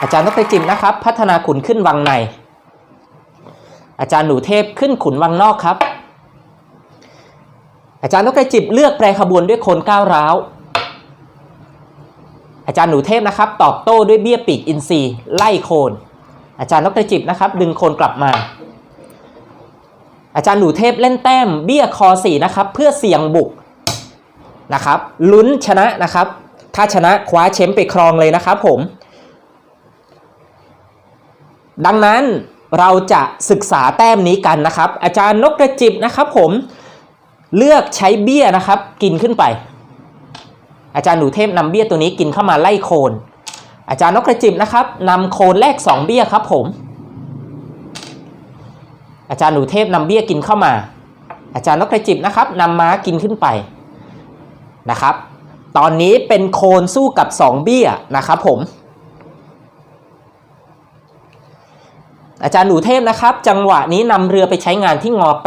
อาจารย์นพจิมนะครับ พัฒนาขุนขึ้นวังใน อาจารย์หนูเทพขึ้นขุนวังนอกครับ อาจารย์นพจิบเลือกแปรขบวนด้วยโคนก้าวร้าว อาจารย์หนูเทพนะครับ ตอบโต้ด้วยเบี้ยปีกอินทรีไล่โคน อาจารย์นพจิบนะครับ ดึงโคนกลับมา อาจารย์หนูเทพเล่นแต้มเบี้ยคอสี่นะครับเพื่อเสี่ยงบุกนะครับลุ้นชนะนะครับ ถ้าชนะคว้าแชมป์ไปครองเลยนะครับผม ดังนั้นเราจะศึกษาแต้มนี้กันนะครับ อาจารย์นกกระจิบนะครับ ผมเลือกใช้เบี้ยนะครับ กินขึ้นไป อาจารย์หนูเทพนำเบี้ยตัวนี้กินเข้ามาไล่โคน อาจารย์นกกระจิบนะครับนำโคนแรกสองเบี้ยครับ ผม อาจารย์หนูเทพนำเบี้ยกินเข้ามา อาจารย์นกกระจิบนะครับนำม้ากินขึ้นไปนะครับ ตอนนี้เป็นโคนสู้กับสองเบี้ยนะครับ ผม อาจารย์หนูเทพนะครับ จังหวะนี้นำเรือไปใช้งานที่งอ8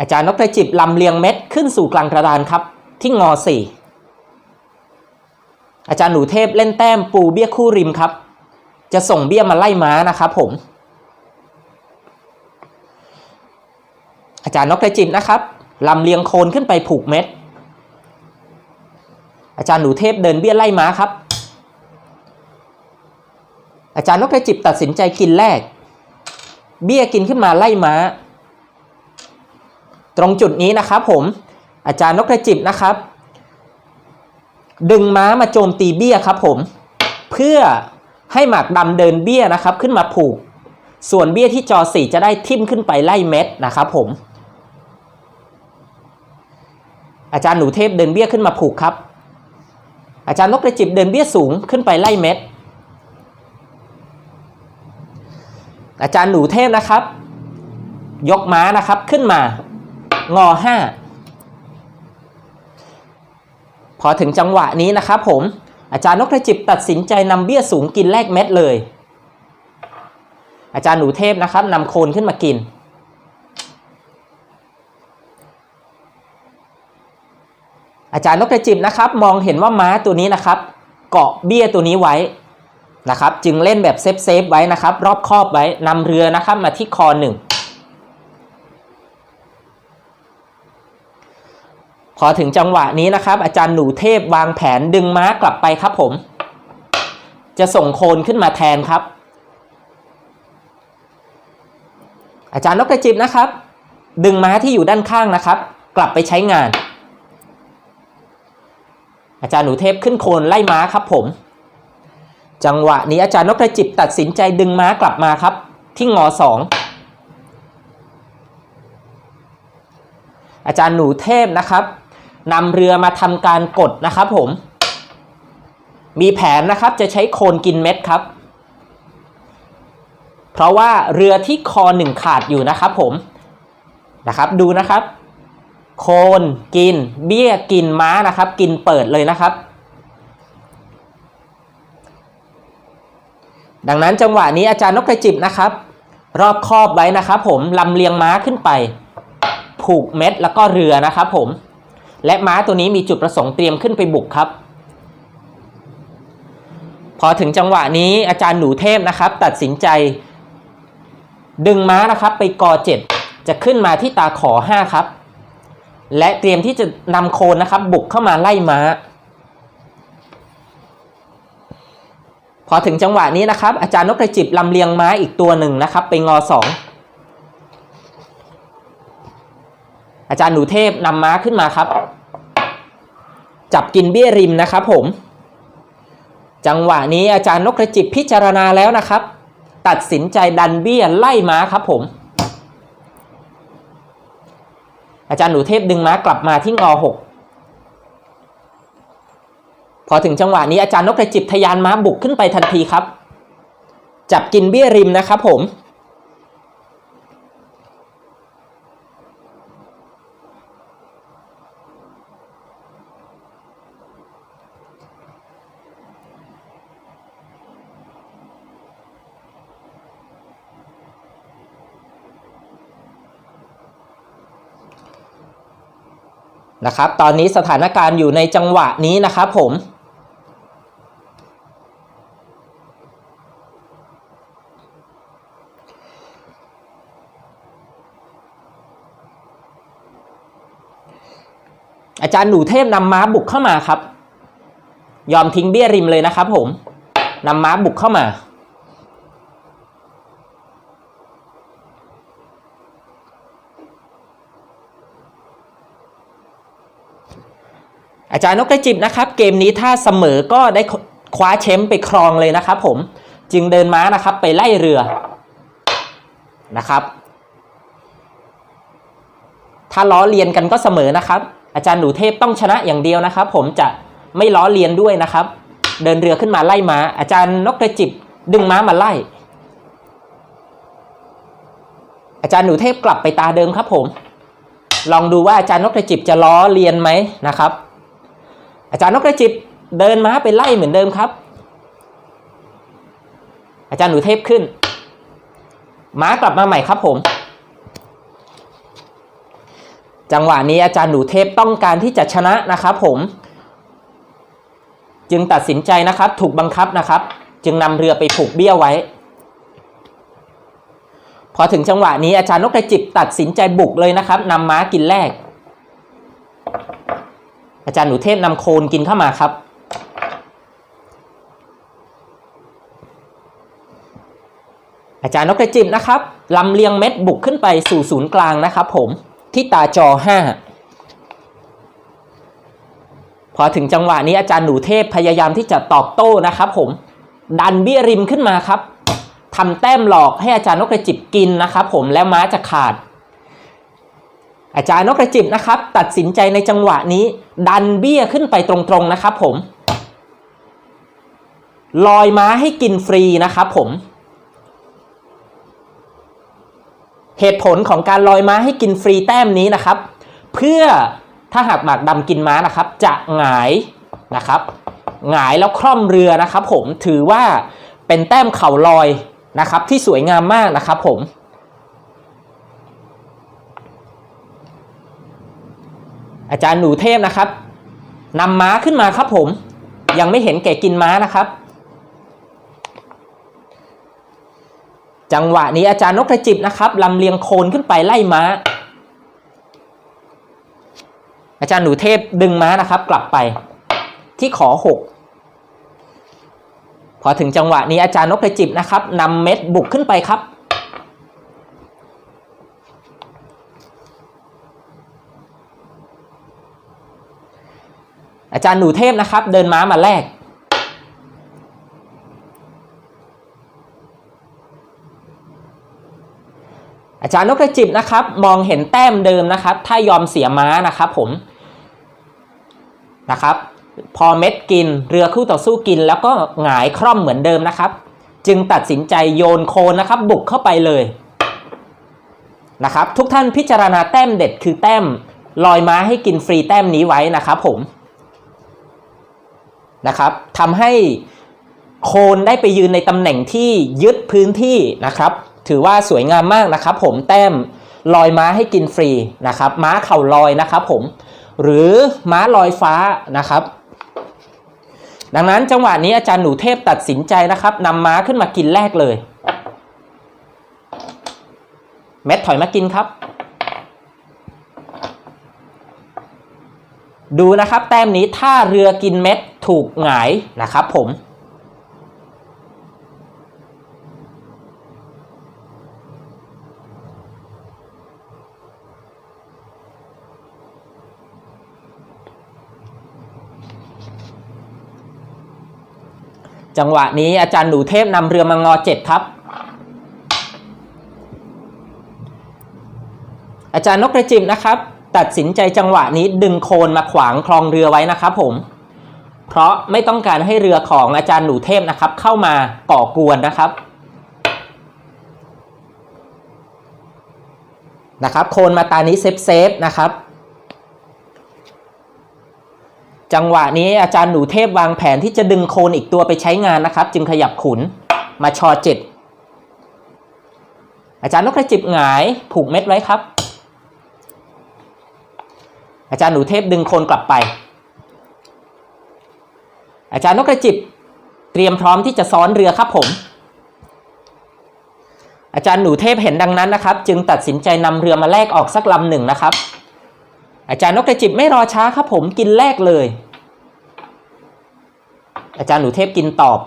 อาจารย์นพจิบลำเลียงเม็ดขึ้นสู่กลางกระดานครับ ที่งอ4อาจารย์หนูเทพเล่นแต้มปูเบี้ยคู่ริมครับ จะส่งเบี้ยมาไล่ม้านะครับผม อาจารย์นกกระจิบนะครับลำเลียงโคนขึ้นไปผูกเม็ด อาจารย์หนูเทพเดินเบี้ยไล่ม้าครับ อาจารย์นกกระจิบตัดสินใจกินแรก เบี้ยกินขึ้นมาไล่ม้า ตรงจุดนี้นะครับผมอาจารย์นกกระจิบนะครับ ดึงม้ามาโจมตีเบี้ยครับผม เพื่อให้หมากดำเดินเบี้ยนะครับขึ้นมาผูก ส่วนเบี้ยที่จอสี่จะได้ทิ่มขึ้นไปไล่เม็ดนะครับผม อาจารย์หนูเทพเดินเบี้ยขึ้นมาผูกครับ อาจารย์นกกระจิบเดินเบี้ยสูงขึ้นไปไล่เม็ด อาจารย์หนูเทพนะครับ ยกม้านะครับขึ้นมางอห้าพอถึงจังหวะนี้นะครับผมอาจารย์นกกระจิบตัดสินใจนำเบี้ยสูงกินแลกเม็ดเลย อาจารย์หนูเทพนะครับนำโคนขึ้นมากิน อาจารย์นกกระจิบนะครับ มองเห็นว่าม้าตัวนี้นะครับ เกาะเบี้ยตัวนี้ไว้ นะครับจึงเล่นแบบเซฟเซฟไว้นะครับ รอบคอบไว้นำเรือนะครับมาที่คอหนึ่งพอถึงจังหวะนี้นะครับ อาจารย์หนูเทพวางแผนดึงม้ากลับไปครับผม จะส่งโคนขึ้นมาแทนครับ อาจารย์นกกระจิบนะครับ ดึงม้าที่อยู่ด้านข้างนะครับ กลับไปใช้งาน อาจารย์หนูเทพขึ้นโคนไล่ม้าครับผม จังหวะนี้อาจารย์นกกระจิบตัดสินใจดึงม้ากลับมาครับ ที่งอสองอาจารย์หนูเทพนะครับนำเรือมาทำการกดนะครับผม มีแผนนะครับจะใช้โคนกินเม็ดครับ เพราะว่าเรือที่คอหนึ่งขาดอยู่นะครับผมนะครับดูนะครับ โคนกิน เบี้ยกินม้านะครับ กินเปิดเลยนะครับ ดังนั้นจังหวะนี้อาจารย์นกกระจิบนะครับ รอบครอบไว้นะครับผมลำเลียงม้าขึ้นไป ผูกเม็ดแล้วก็เรือนะครับผม และม้าตัวนี้มีจุดประสงค์เตรียมขึ้นไปบุกครับ พอถึงจังหวะนี้อาจารย์หนูเทพนะครับ ตัดสินใจ ดึงม้านะครับไปกอเจ็ดจะขึ้นมาที่ตาขอห้าครับ และเตรียมที่จะนำโคนนะครับ บุกเข้ามาไล่ม้า พอถึงจังหวะนี้นะครับ อาจารย์นกกระจิบลำเลียงไม้อีกตัวหนึ่งนะครับไปงอสองอาจารย์หนูเทพนำม้าขึ้นมาครับ จับกินเบี้ยริมนะครับผม จังหวะนี้อาจารย์นกกระจิบพิจารณาแล้วนะครับ ตัดสินใจดันเบี้ยไล่ม้าครับผม อาจารย์หนูเทพดึงม้ากลับมาที่งอหก อถึงจังหวะนี้อาจารย์นกกระจิบทะยานม้าบุกขึ้นไปทันทีครับ จับกินเบี้ยริมนะครับผมนะครับ ตอนนี้สถานการณ์อยู่ในจังหวะนี้นะครับผม อาจารย์หนูเทพนำม้าบุกเข้ามาครับ ยอมทิ้งเบี้ยริมเลยนะครับ ผมนำม้าบุกเข้ามา อาจารย์นกกระจิบนะครับ เกมนี้ถ้าเสมอก็ได้คว้าแชมป์ไปครองเลยนะครับ ผมจึงเดินม้านะครับ ไปไล่เรือนะครับ ถ้าล้อเลียนกันก็เสมอนะครับ อาจารย์หนูเทพต้องชนะอย่างเดียวนะครับ ผมจะไม่ล้อเลียนด้วยนะครับ เดินเรือขึ้นมาไล่ม้า อาจารย์นกกระจิบดึงม้ามาไล่ อาจารย์หนูเทพกลับไปตาเดิมครับผม ลองดูว่าอาจารย์นกกระจิบจะล้อเลียนไหมนะครับ อาจารย์นกกระจิบเดินม้าไปไล่เหมือนเดิมครับ อาจารย์หนูเทพขึ้น ม้ากลับมาใหม่ครับผม จังหวะนี้อาจารย์หนูเทพต้องการที่จะชนะนะครับผม จึงตัดสินใจนะครับถูกบังคับนะครับ จึงนำเรือไปผูกเบี้ยวไว้ พอถึงจังหวะนี้อาจารย์นกกระจิบตัดสินใจบุกเลยนะครับนำม้ากินแรก อาจารย์หนูเทพนำโคนกินเข้ามาครับอาจารย์นกกระจิบนะครับลำเลียงเม็ดบุกขึ้นไปสู่ศูนย์กลางนะครับผม ที่ตาจอ5พอถึงจังหวะนี้อาจารย์หนูเทพพยายามที่จะตอบโต้นะครับ ผม ดันเบี้ยริมขึ้นมาครับทำแต้มหลอกให้อาจารย์นกกระจิบกินนะครับ ผมแล้วม้าจะขาด อาจารย์นกกระจิบนะครับ ตัดสินใจในจังหวะนี้ ดันเบี้ยขึ้นไปตรงๆนะครับ ผมลอยม้าให้กินฟรีนะครับ ผม เหตุผลของการลอยม้าให้กินฟรีแต้มนี้นะครับ เพื่อถ้าหากหมากดำกินม้านะครับ จะหงายนะครับหงายแล้วคล่อมเรือนะครับผมถือว่าเป็นแต้มเข่าลอยนะครับที่สวยงามมากนะครับผมอาจารย์หนูเทพนะครับนำม้าขึ้นมาครับผม ยังไม่เห็นแก่กินม้านะครับ จังหวะนี้อาจารย์นกกระจิบนะครับลำเลียงโคนขึ้นไปไล่ม้า อาจารย์หนูเทพดึงม้านะครับ กลับไปที่ขอหกพอถึงจังหวะนี้อาจารย์นกกระจิบนะครับนำเม็ดบุกขึ้นไปครับ อาจารย์หนูเทพนะครับ เดินม้ามาแรก อาจารย์นกกระจิบนะครับมองเห็นแต้มเดิมนะครับ ถ้ายอมเสียม้านะครับผมนะครับ พอเม็ดกินเรือคู่ต่อสู้กิน แล้วก็หงายคร่อมเหมือนเดิมนะครับ จึงตัดสินใจโยนโคนนะครับ บุกเข้าไปเลยนะครับ ทุกท่านพิจารณาแต้มเด็ดคือแต้มลอยม้าให้กินฟรีแต้มนี้ไว้นะครับผมนะครับทำให้โคนได้ไปยืนในตำแหน่งที่ยึดพื้นที่นะครับ ถือว่าสวยงามมากนะครับผมแต้มลอยม้าให้กินฟรีนะครับ ม้าเข่าลอยนะครับผมหรือม้าลอยฟ้านะครับ ดังนั้นจังหวะนี้อาจารย์หนูเทพตัดสินใจนะครับนำม้าขึ้นมากินแรกเลย เม็ดถอยมากินครับ ดูนะครับแต้มนี้ถ้าเรือกินเม็ดถูกหงายนะครับผม จังหวะนี้อาจารย์หนูเทพนำเรือมางอเจ็ดครับ อาจารย์นกกระจิบนะครับ ตัดสินใจจังหวะนี้ดึงโคนมาขวางคลองเรือไว้นะครับผม เพราะไม่ต้องการให้เรือของอาจารย์หนูเทพนะครับ เข้ามาก่อกวนนะครับนะครับ โคนมาตานี้เซฟเซฟนะครับ จังหวะนี้อาจารย์หนูเทพวางแผนที่จะดึงโคนอีกตัวไปใช้งานนะครับ จึงขยับขุนมาชอเจ็ดอาจารย์นกกระจิบหงายผูกเม็ดไว้ครับ อาจารย์หนูเทพดึงโคนกลับไป อาจารย์นกกระจิบเตรียมพร้อมที่จะซ้อนเรือครับผม อาจารย์หนูเทพเห็นดังนั้นนะครับ จึงตัดสินใจนำเรือมาแลกออกสักลำหนึ่งนะครับ อาจารย์นกกระจิบไม่รอช้าครับผมกินแลกเลย อาจารย์หนูเทพกินตอบ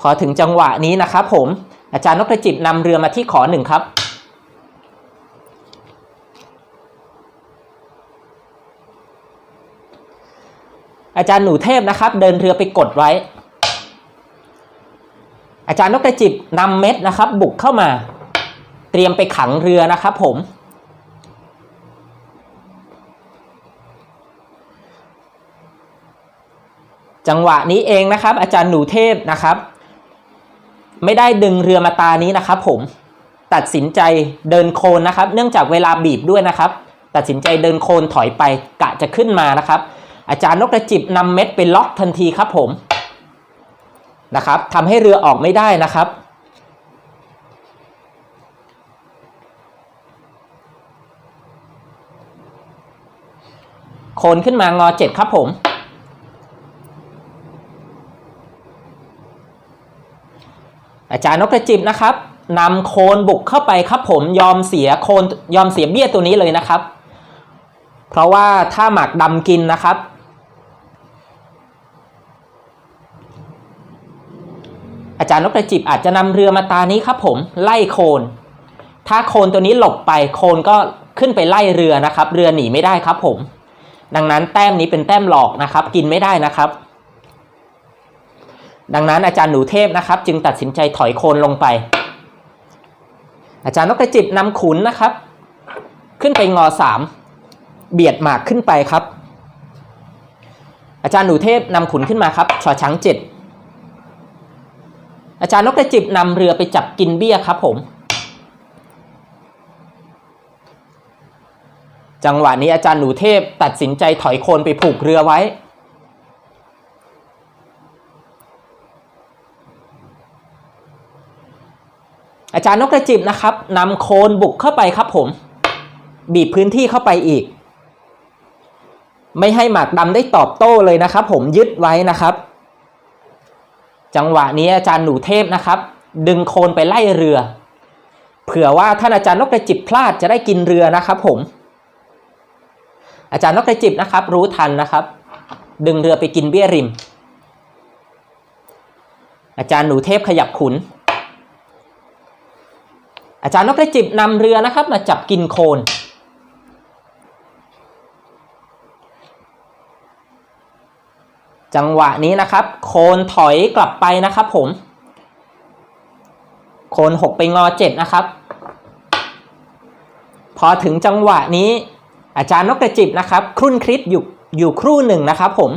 พอถึงจังหวะนี้นะครับผม อาจารย์นกกระจิบนำเรือมาที่ขอหนึ่งครับอาจารย์หนูเทพนะครับ เดินเรือไปกดไว้ อาจารย์นกกระจิบนำเม็ดนะครับ บุกเข้ามา เตรียมไปขังเรือนะครับผม จังหวะนี้เองนะครับ อาจารย์หนูเทพนะครับ ไม่ได้ดึงเรือมาตานี้นะครับ ผมตัดสินใจเดินโคนนะครับ เนื่องจากเวลาบีบด้วยนะครับ ตัดสินใจเดินโคนถอยไปกะจะขึ้นมานะครับ อาจารย์นกกระจิบนำเม็ดไปล็อกทันทีครับผมนะครับทำให้เรือออกไม่ได้นะครับโคนขึ้นมางอเจ็ดครับผม อาจารย์นกกระจิบนะครับนำโคนบุกเข้าไปครับผมยอมเสียโคนยอมเสียเบี้ยตัวนี้เลยนะครับ เพราะว่าถ้าหมักดำกินนะครับ อาจารย์นกกระจิบอาจจะนำเรือมาตานี้ครับผมไล่โคน ถ้าโคนตัวนี้หลบไปโคนก็ขึ้นไปไล่เรือนะครับ เรือหนีไม่ได้ครับผม ดังนั้นแต้มนี้เป็นแต้มหลอกนะครับ กินไม่ได้นะครับ ดังนั้นอาจารย์หนูเทพนะครับ จึงตัดสินใจถอยโคนลงไป อาจารย์นกกระจิบนำขุนนะครับ ขึ้นไปงอสามเบียดหมากขึ้นไปครับ อาจารย์หนูเทพนำขุนขึ้นมาครับชอช้างเจ็ดอาจารย์นกกระจิบนำเรือไปจับกินเบี้ยครับผม จังหวะนี้อาจารย์หนูเทพตัดสินใจถอยโคนไปผูกเรือไว้ อาจารย์นกกระจิบนะครับนำโคนบุกเข้าไปครับผม บีบพื้นที่เข้าไปอีก ไม่ให้หมากดำได้ตอบโต้เลยนะครับ ผมยึดไว้นะครับ จังหวะนี้อาจารย์หนูเทพนะครับ ดึงโคนไปไล่เรือ เผื่อว่าท่านอาจารย์นกกระจิบพลาดจะได้กินเรือนะครับ ผม อาจารย์นกกระจิบนะครับ รู้ทันนะครับ ดึงเรือไปกินเบี้ยริม อาจารย์หนูเทพขยับขุน อาจารย์นกกระจิบนำเรือนะครับ มาจับกินโคนจังหวะนี้นะครับ โคนถอยกลับไปนะครับผม โคนหกไปงอเจ็ดนะครับ พอถึงจังหวะนี้ อาจารย์นกกระจิบนะครับ ครุ่นคริสอยู่อยู่ครู่หนึ่งนะครับผม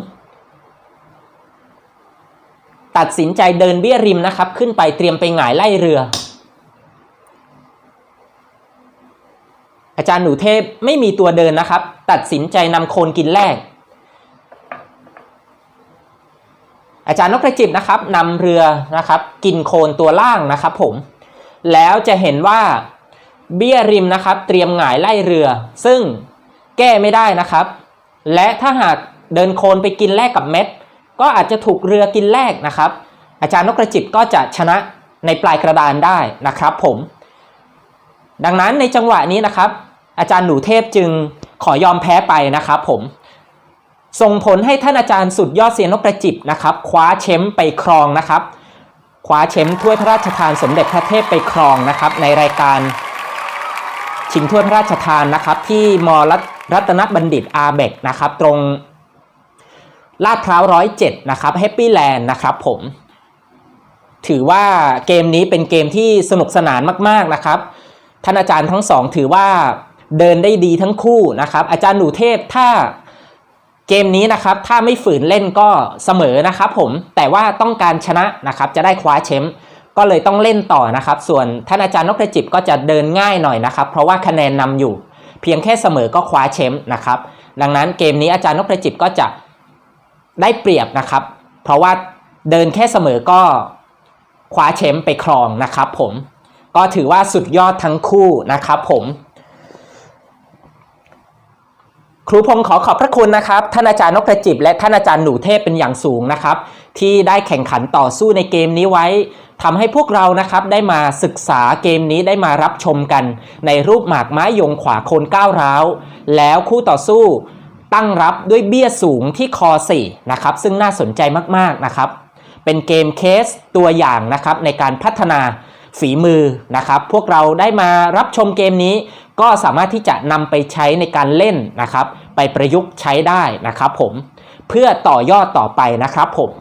ตัดสินใจเดินเบี้ยริมนะครับ ขึ้นไปเตรียมไปหงายไล่เรือ อาจารย์หนูเทพไม่มีตัวเดินนะครับ ตัดสินใจนำโคนกินแรก อาจารย์นกกระจิบนะครับนำเรือนะครับ กินโคนตัวล่างนะครับ ผม แล้วจะเห็นว่าเบี้ยริมนะครับ เตรียมหงายไล่เรือ ซึ่งแก้ไม่ได้นะครับ และถ้าหากเดินโคนไปกินแลกกับเม็ด ก็อาจจะถูกเรือกินแลกนะครับ อาจารย์นกกระจิบก็จะชนะในปลายกระดานได้นะครับ ผมดังนั้นในจังหวะนี้นะครับ อาจารย์หนูเทพจึงขอยอมแพ้ไปนะครับผม ส่งผลให้ท่านอาจารย์สุดยอดเซียนนกกระจิบนะครับคว้าแชมป์ไปครองนะครับคว้าแชมป์ถ้วยพระราชทานสมเด็จพระเทพไปครองนะครับ ในรายการชิงถ้วยพระราชทานนะครับที่มรัตรัตนบัณฑิตอาเบกนะครับตรงลาดพร้าวร้อยเจ็ดนะครับแฮปปี้แลนด์นะครับผม ถือว่าเกมนี้เป็นเกมที่สนุกสนานมาก ๆนะครับ ท่านอาจารย์ทั้งสองถือว่า เดินได้ดีทั้งคู่นะครับ อาจารย์หนูเทพถ้าเกมนี้นะครับถ้าไม่ฝืนเล่นก็เสมอนะครับผมแต่ว่าต้องการชนะนะครับจะได้คว้าแชมป์ก็เลยต้องเล่นต่อนะครับ ส่วนท่านอาจารย์นกกระจิบก็จะเดินง่ายหน่อยนะครับ เพราะว่าคะแนนนำอยู่ เพียงแค่เสมอก็คว้าแชมป์นะครับ ดังนั้นเกมนี้อาจารย์นกกระจิบก็จะได้เปรียบนะครับ เพราะว่าเดินแค่เสมอก็คว้าแชมป์ไปครองนะครับ ผมก็ถือว่าสุดยอดทั้งคู่นะครับ ผม ครูพงศ์ขอขอบพระคุณนะครับ ท่านอาจารย์นกกระจิบ และท่านอาจารย์หนูเทพเป็นอย่างสูงนะครับ ที่ได้แข่งขันต่อสู้ในเกมนี้ไว้ทำให้พวกเรานะครับได้มาศึกษาเกมนี้ได้มารับชมกัน ในรูปหมากไม้ยงขวาโคนก้าวร้าว แล้วคู่ต่อสู้ตั้งรับด้วยเบี้ยสูงที่คอ4นะครับ ซึ่งน่าสนใจมากๆนะครับ เป็นเกมเคสตัวอย่างนะครับในการพัฒนาฝีมือนะครับ พวกเราได้มารับชมเกมนี้ ก็สามารถที่จะนำไปใช้ในการเล่นนะครับ ไปประยุกต์ใช้ได้นะครับผมเพื่อต่อยอดต่อไปนะครับผม